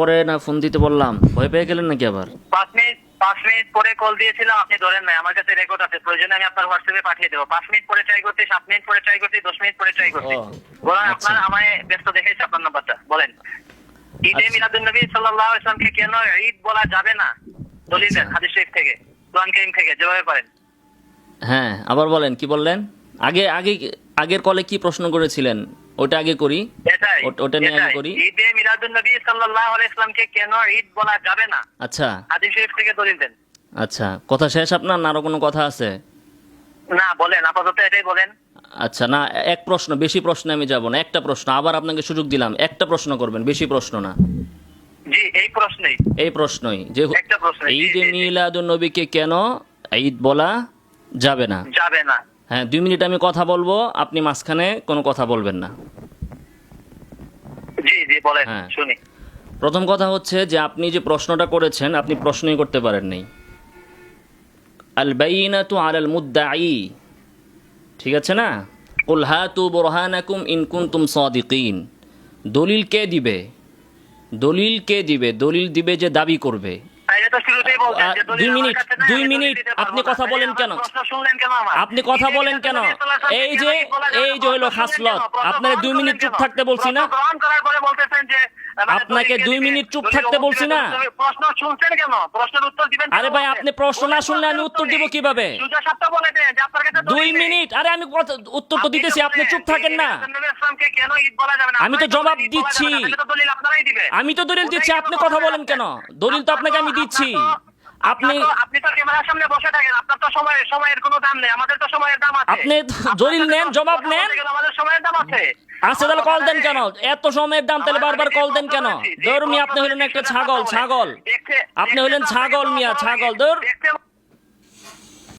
পরে না ফোন দিতে বললাম। ভয় পেয়ে গেলেন নাকি আবার? পাঁচ মিনিট পাঁচ মিনিট পরে কল দিয়েছিলাম আপনি ধরেন নাই আমার কাছে রেকর্ড আছে প্রয়োজনে আমি আপনার হোয়াটসঅ্যাপে পাঠিয়ে দেবো। পাঁচ মিনিট পরে ট্রাই করতে সাত মিনিট পরে ট্রাই করতে দশ মিনিট পরে ট্রাই করতে বলেন আচ্ছা। আপনার আমায় ব্যস্ত দেখেছে আপনার নাম্বারটা বলেন। ঈদে আচ্ছা। মিলাদুল নবী সাল্লাহ ইসলামকে কেন ঈদ বলা যাবে না? দলিল আচ্ছা। হাদিস শরীফ থেকে কোরআন কারীম থেকে যেভাবে পারেন। হ্যাঁ আবার বলেন কি বললেন? আগে আগে আগের কলে কি প্রশ্ন করেছিলেন? ওটা আগে করি। ওটা- নিয়ে এটাই। করি। ঈদে মিলাদুল নবী সাল্লাহ ইসলামকে কেন ঈদ বলা যাবে না? আচ্ছা। হাদিস শরীফ থেকে দলিল দেন। আচ্ছা। কথা শেষ আপনার না আরও কোনো কথা আছে? না বলেন। আপাতত এটাই বলেন। আচ্ছা না এক প্রশ্ন বেশি প্রশ্নে আমি যাব না। একটা প্রশ্ন আবার আপনাকে সুযোগ দিলাম। একটা প্রশ্ন করবেন বেশি প্রশ্ন না। জি এই প্রশ্নেই। এই প্রশ্নই। যে একটা প্রশ্ন, ঈদ। মিলাদুন নবীকে কেন ঈদ বলা যাবে না? যাবে না। হ্যাঁ দুই মিনিট আমি কথা বলব। আপনি মাঝখানে কোনো কথা বলবেন না। জি বলেন হ্যাঁ। শুনি। প্রথম কথা হচ্ছে যে আপনি যে প্রশ্নটা করেছেন আপনি প্রশ্নই করতে পারেন নাই আল বাইনাতু আলাল মুদ্দাই ঠিক আছে না? কুল হাতু বুরহানাকুম ইন কুনতুম সাদিকিন। দলিল কে দিবে? দলিল কে দিবে? দলিল দিবে যে দাবি করবে। তো দুই মিনিট, দুই মিনিট, আপনি কথা বলেন কেন? আপনি কথা বলেন কেন? এই যে- এই যে হইল প্রশ্ন খাসলত। আপনারে দুই মিনিট চুপ থাকতে বলছি না? বলতেছেন যে মানে আপনাকে দুই মিনিট চুপ থাকতে বলছি না? প্রশ্ন শুনছেন কেন? প্রশ্নের উত্তর দিবেন আরে ভাই, আপনি প্রশ্ন না শুনলে আমি উত্তর দিব কীভাবে? দুই মিনিট। আরে আমি উত্তর তো দিতেছি আপনি চুপ থাকেন না? আমি তো জবাব দিচ্ছি। দলিল আমি তো দলিল দিচ্ছি আপনি কথা বলেন কেন? দলিল তো আপনাকে আমি দিচ্ছি। আপনি আপনি তো ক্যামেরার সামনে বসে থাকেন। আপনার তো সময় সময়ের কোনো দাম নেই। আমাদের তো সময়ের দাম আছে। আপনি দলিল নেন, জবাব নেন। আমাদের সময়ের দাম আছে। আচ্ছা তাহলে কল দেন কেন? এত সময়ের দাম তাহলে বারবার কল দেন কেন? ধরুন আপনি হলেন একটা ছাগল ছাগল। আপনি হলেন ছাগল মিয়া ছাগল। দেখতে